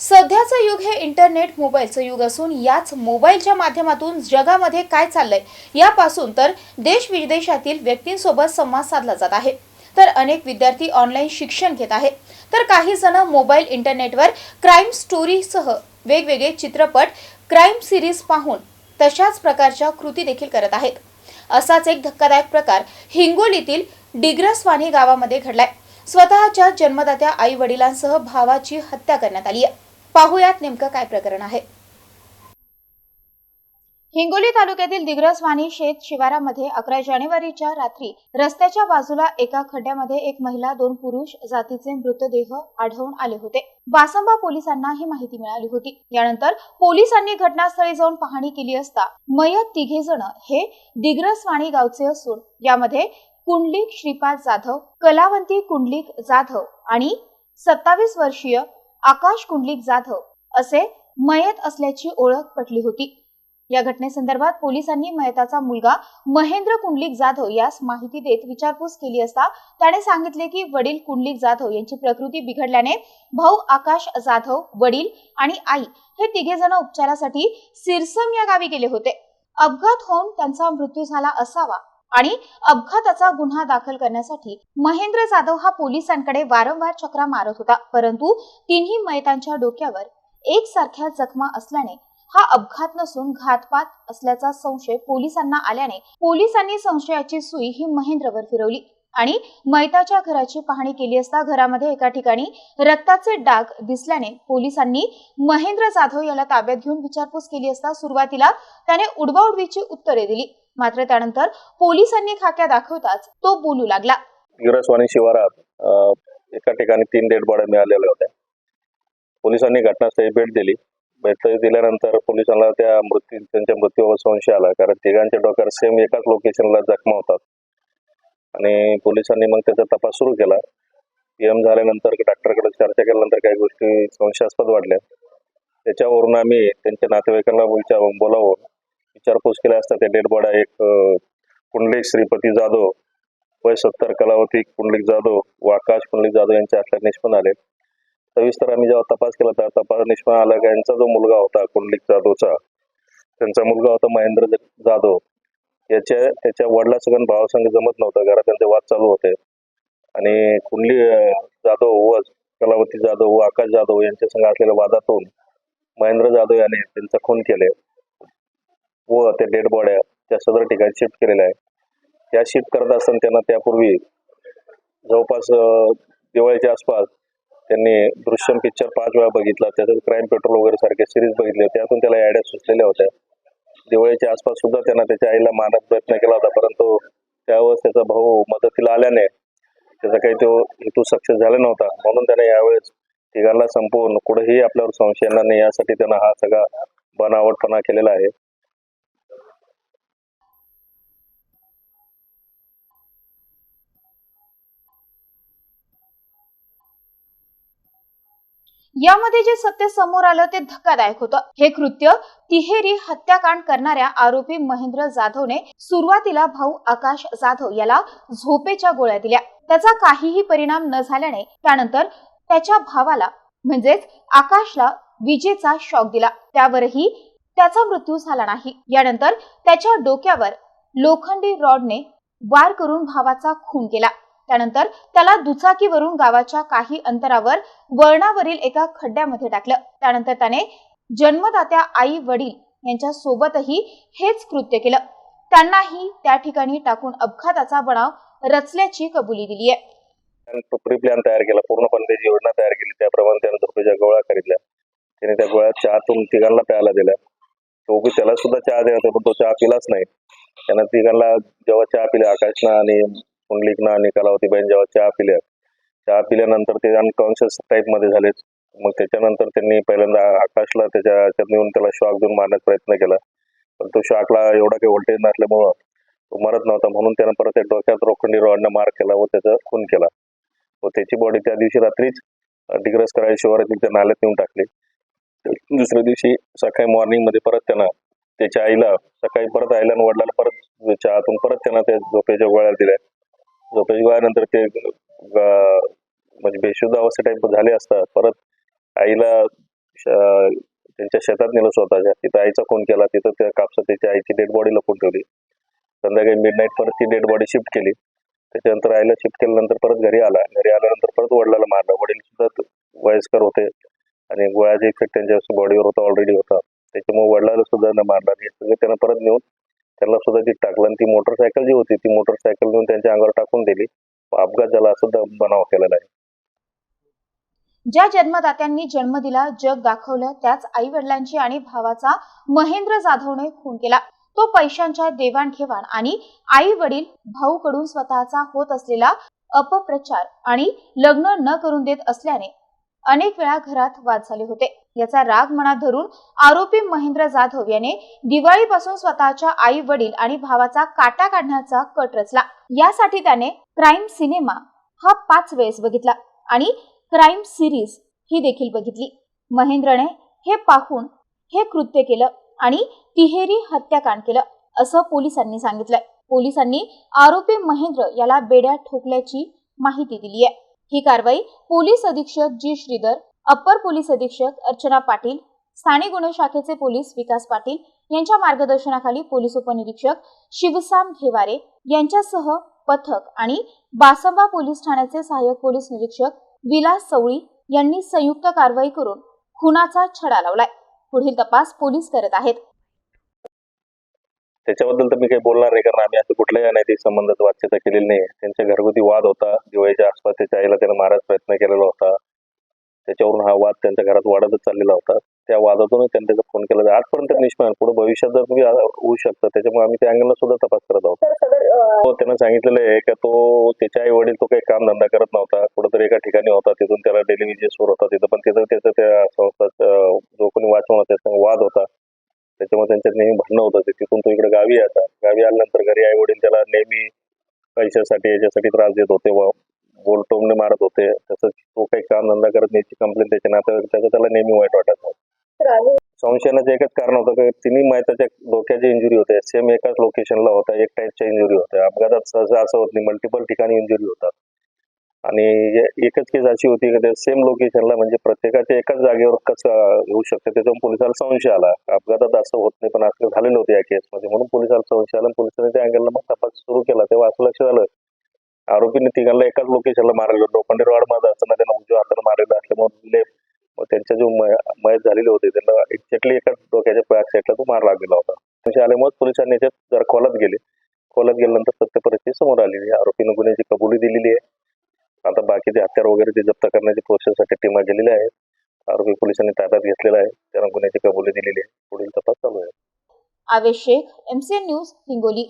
सध्याचं युग हे इंटरनेट मोबाईलचं युग असून याच मोबाईलच्या माध्यमातून जगामध्ये काय चाललंय यापासून तर देश विदेशातील व्यक्तींसोबत संवाद साधला जात आहे. तर अनेक विद्यार्थी ऑनलाईन शिक्षण घेत आहे तर काही जण मोबाईल इंटरनेटवर क्राईम स्टोरीसह वेगवेगळे चित्रपट क्राईम सिरीज पाहून तशाच प्रकारच्या कृती देखील करत आहेत. असाच एक धक्कादायक प्रकार हिंगोलीतील डिग्रसवाणी गावामध्ये घडलाय. स्वतःच्या जन्मदात्या आई वडिलांसह भावाची हत्या करण्यात आली आहे. पाहुयात नेमकं काय प्रकरण आहे. हिंगोली तालुक्यातील दिग्रसवाणी शेत शिवारामध्ये अकरा जानेवारीच्या रात्री रस्त्याच्या बाजूला एका खड्ड्यामध्ये एक महिला दोन पुरुष जातीचे मृतदेह आढळून आले होते. बासंबा पोलिसांना ही माहिती मिळाली होती. यानंतर पोलिसांनी घटनास्थळी जाऊन पाहणी केली असता मयत तिघे जण हे दिग्रसवाणी गावचे असून यामध्ये कुंडलिक श्रीपाद जाधव कलावंती कुंडलिक जाधव आणि सत्तावीस वर्षीय आकाश कुंडलिक जाधव असे मयत असल्याची ओळख पटली होती. या घटनेसंदर्भात पोलिसांनी मयताचा मुलगा महेंद्र कुंडलिक जाधव यास माहिती देत विचारपूस केली असता त्याने सांगितले की वडील कुंडलिक जाधव यांची प्रकृती बिघडल्याने भाऊ आकाश जाधव वडील आणि आई हे तिघे जण उपचारासाठी सिरसम या गावी गेले होते. अपघात होऊन त्यांचा मृत्यू झाला असावा. आणि अपघाताचा गुन्हा दाखल करण्यासाठी महेंद्र जाधव हा पोलिसांकडे वारंवार चक्रा मारत होता. परंतु तिन्ही मयतांच्या डोक्यावर एकसारख्या जखमा असल्याने हा अपघात नसून घातपात असल्याचा संशय पोलिसांना आल्याने पोलिसांनी संशयाची सुई ही महेंद्रवर फिरवली आणि मैताच्या घराची पाहणी केली असता घरामध्ये एका ठिकाणी रक्ताचे डाग दिसल्याने पोलिसांनी महेंद्र जाधव याला ताब्यात घेऊन विचारपूस केली असता सुरुवातीला त्याने उडवाउडवीची उत्तरे दिली. मात्र त्यानंतर पोलिसांनी खाक्या दाखवताच तो बोलू लागला. गिरसवाणी शिवारात एका ठिकाणी तीन डेड बॉड्या मिळालेल्या होत्या. पोलिसांनी घटनास्थळी भेट दिली. भेट दिल्यानंतर पोलिसांना त्या मृत्यू त्यांच्या मृत्यूवर संशय आला कारण तिघांच्या डोक्यावर सेम एकाच लोकेशनला जखमा होतात. आणि पोलिसांनी मग त्याचा तपास सुरू केला. पीएम झाल्यानंतर डॉक्टरकडे चर्चा केल्यानंतर काही गोष्टी संशयास्पद वाटल्या. त्याच्यावरून आम्ही त्यांच्या नातेवाईकांना विचार बोलावून विचारपूस केला असता त्या डेड एक अ, कुंडलिक श्रीपती जाधव वय सत्तर कलावती कुंडलिक जाधव व आकाश कुंडलिक जाधव यांच्या आतल्या निष्पन्न आले. सविस्तर आम्ही जेव्हा तपास केला तर तपास निष्पन्न आला की यांचा जो मुलगा होता कुंडलिक जाधवचा त्यांचा मुलगा होता महेंद्र जाधव. याच्या त्याच्या वडिलासंग भावासंग जमत नव्हतं घरात त्यांचे वाद चालू होते. आणि कुंडली जाधव व कलावती जाधव व आकाश जाधव यांच्या संग असलेल्या वादातून महेंद्र जाधव याने त्यांचा खून केले. व त्या डेड बॉड्या त्या सदर ठिकाणी शिफ्ट केलेल्या आहे त्या शिफ्ट करत असताना त्यांना त्यापूर्वी जवळपास दिवाळीच्या आसपास त्यांनी दृश्यम पिक्चर पाच वेळा बघितला. त्याच्यात क्राईम पेट्रोल वगैरे सारखे सिरीज बघितले त्यातून त्याला ॲड्या सुचलेल्या होत्या. दिवाळीच्या आसपास सुद्धा त्यांना त्याच्या आईला मारण्याचा प्रयत्न केला होता. परंतु त्यावेळेस त्याचा भाऊ मदतीला आल्याने त्याचा काही तो हेतू सक्सेस झाला नव्हता. म्हणून त्याने यावेळेस तिघांना संपवून कुठेही आपल्यावर संशय येणार नाही. यासाठी त्यांना हा सगळा बनावटपणा केलेला आहे. यामध्ये जे सत्य समोर आलं ते धक्कादायक होतं. हे कृत्य तिहेरी हत्याकांड करणाऱ्या आरोपी महेंद्र जाधवने सुरुवातीला भाऊ आकाश जाधव याला झोपेच्या गोळ्या दिल्या. त्याचा काहीही परिणाम न झाल्याने त्यानंतर त्याच्या भावाला म्हणजेच आकाशला विजेचा शॉक दिला. त्यावरही त्याचा मृत्यू झाला नाही. यानंतर त्याच्या डोक्यावर लोखंडी रॉडने वार करून भावाचा खून केला. त्यानंतर त्याला दुचाकीवरून गावाच्या काही अंतरावर वळणावरील एका खड्ड्यामध्ये टाकलं. त्यानंतर त्याने जन्मदात्या आई वडील यांच्या सोबतही हेच कृत्य केलं. त्यांनाही त्या ठिकाणी टाकून अपघाताचा बनाव रचल्याची कबुली दिली आहे. प्री प्लॅन तयार केला. पूर्णपणे त्याची योजना तयार केली. त्याप्रमाणे त्याने झोपेच्या गोळ्या खरीदल्या. त्याने त्या गोळ्या चहातून तिघांना प्यायला दिल्या. तो त्याला सुद्धा चहा द्यायचा पण तो चहा पिलाच नाही. त्यानं तिघांना जेव्हा चहा पिल्या आकाशना आणि पुंडलिकनं आणि कलावतीबाईन जेव्हा चहा पिल्या चहा पिल्यानंतर ते अनकॉन्शियस टाईपमध्ये झाले मग त्याच्यानंतर त्यांनी पहिल्यांदा आकाशला त्याच्या ह्याच्यात नेऊन त्याला शॉक देऊन मारण्याचा प्रयत्न केला. पण तो शॉकला एवढा काही व्होल्टेज नसल्यामुळं तो मरत नव्हता. म्हणून त्यानं परत त्या डोक्यात रोखंडी रॉडनं मार केला व त्याचा खून केला. व त्याची बॉडी त्या दिवशी रात्रीच डिग्रस करायला शिवारातील त्या नाल्यात नेऊन टाकली. दुसऱ्या दिवशी सकाळी मॉर्निंगमध्ये परत त्यानं त्याच्या आईला सकाळी परत आईला आणि वडिलाला परत चहातून परत त्यांना त्या झोपेच्या गोळ्या दिल्या. झोपेच्या गोळ्यानंतर ते म्हणजे बेशुद्ध अवस्था टाईप झाले असतात. परत आईला श- त्यांच्या शेतात नेलं स्वतःच्या. तिथं आईचा फोन केला. तिथं त्या कापसात त्याच्या आईची डेड बॉडी लपून ठेवली. संध्याकाळी मिड नाईट परत ती डेड बॉडी शिफ्ट केली. त्याच्यानंतर आईला शिफ्ट केल्यानंतर परत घरी आला. घरी आल्यानंतर परत वडिलाला मारला. वडील सुद्धा वयस्कर होते आणि गोळ्याचा इफेक्ट त्यांच्या बॉडीवर होता ऑलरेडी होता. त्याच्यामुळे वडिलाला सुद्धा न मारला. आणि हे सगळं त्यांना परत नेऊन त्यांना सुद्धा ती टाकलं आणि ती मोटरसायकल जी होती ती मोटरसायकल घेऊन त्यांच्या अंगावर टाकून दिली. अपघात झाला असं बनाव केलेला आहे. ज्या जन्मदात्यांनी जन्म दिला जग दाखवलं त्याच आई वडिलांची आणि भावाचा महेंद्र जाधवने खून केला. तो पैशांच्या देवाणघेवाण आणि आई वडील भाऊकडून स्वतःचा होत असलेला अपप्रचार आणि लग्न न करून देत असल्याने अनेक वेळा घरात वाद झाले होते. याचा राग मनात धरून आरोपी महेंद्र जाधव याने दिवाळीपासून स्वतःच्या आई वडील आणि भावाचा काटा काढण्याचा कट रचला. यासाठी त्याने क्राईम सिनेमा हा पाच वेळेस बघितला आणि क्राईम सिरीज ही देखील बघितली. महेंद्रने हे पाहून हे कृत्य केलं आणि तिहेरी हत्याकांड केलं असं पोलिसांनी सांगितलंय. पोलिसांनी आरोपी महेंद्र याला बेड्या ठोकल्याची माहिती दिली आहे ही कारवाई पोलीस अधीक्षक जी. श्रीधर अप्पर पोलीस अधीक्षक अर्चना पाटील स्थानिक गुन्हे शाखेचे पोलीस विकास पाटील यांच्या मार्गदर्शनाखाली पोलीस उपनिरीक्षक शिवसाम घेवारे यांच्यासह पथक आणि बासंबा पोलीस ठाण्याचे सहाय्यक पोलीस निरीक्षक विलास चवळी यांनी संयुक्त कारवाई करून खुनाचा छडा लावलाय. पुढील तपास पोलीस करत आहेत. त्याच्याबद्दल तर मी काही बोलणार नाही कारण आम्ही असं कुठल्याही अनैतिक संबंधात वाच्यता केलेली नाही. त्यांच्या घरगुती वाद होता. दिवाळीच्या आसपास त्याच्या आईला त्याला मारायचा प्रयत्न केलेला होता. त्याच्यावरून हा वाद त्यांच्या घरात वाढतच चाललेला होता. त्या वादातूनच त्यांनी त्याचा फोन केला. आजपर्यंत निष्पन्न पुढे भविष्यात जर तुम्ही होऊ शकतं त्याच्यामुळे आम्ही त्या अँगलला सुद्धा तपास करत आहोत. हो त्यानं सांगितलेलं आहे का तो त्याचे आई वडील तो काही काम धंदा करत नव्हता. कुठेतरी एका ठिकाणी होता. तिथून त्याला डेली विजेसवर होता. तिथं पण तिथं त्याचं त्या संस्थात अं, जो कोणी वाचवण त्याचा वाद होता. त्याच्यामुळे त्यांच्यात नेहमी भांडणं होतं ते तिथून तो इकडे गावी यायचा गावी आल्यानंतर घरी आई वडील त्याला नेहमी पैशासाठी याच्यासाठी त्रास देत होते. व बोलटोमने मारत होते. तसंच तो काही काम धंदा करत नाही कंप्लेंट त्याच्या नात्यावर त्याचं त्याला नेहमी वाईट वाटत होतं. तर अजून संशयाचं एकच कारण होतं की तिन्ही माहिताच्या डोक्याची इंजुरी होते सेम एकाच लोकेशनला होता एक टाईपच्या इंजुरी होत्या. अपघातात सहसा असं होत नाही मल्टिपल ठिकाणी इंजुरी होतात. आणि एकच केस अशी होती की सेम लोकेशनला म्हणजे प्रत्येकाच्या एकाच जागेवर कसं येऊ शकतं त्याच्यावर पोलिसाला संशय आला. अपघातात असं होत नाही पण असं झालेलं होतं या केसमध्ये म्हणून पोलिसाला संशय आला पोलिसांनी त्या अँगलला मग तपास सुरू केला. तेव्हा असं लक्षात आलं आरोपीने तिघांना एकाच लोकेशनला मारलेलं लोखंडी मध्ये असताना त्यांना उजव्या हाताला मारलेलं असल्यामुळे मग त्यांच्या जो मयत झालेले होते त्यांना एक्झॅक्टली एका डोक्याच्या बॅक साईडला तो मार लागलेला होता. संशय आल्यामुळे पोलिसांनी याच्यात जरा खोलात गेले खोलात गेल्यानंतर सत्य परिस्थिती समोर आलेली आहे. आरोपीने गुन्ह्याची कबुली दिलेली आहे. आता बाकीचे हत्यार वगैरे ते जप्त करण्याची प्रोसेससाठी टीमा गेलेल्या आहेत. आरोपी पोलिसांनी ताब्यात घेतलेला आहे. त्यांना गुन्ह्याची कबुली दिलेली आहे. पुढील तपास चालू आहे. Avesh Shaikh MCN news Hingoli.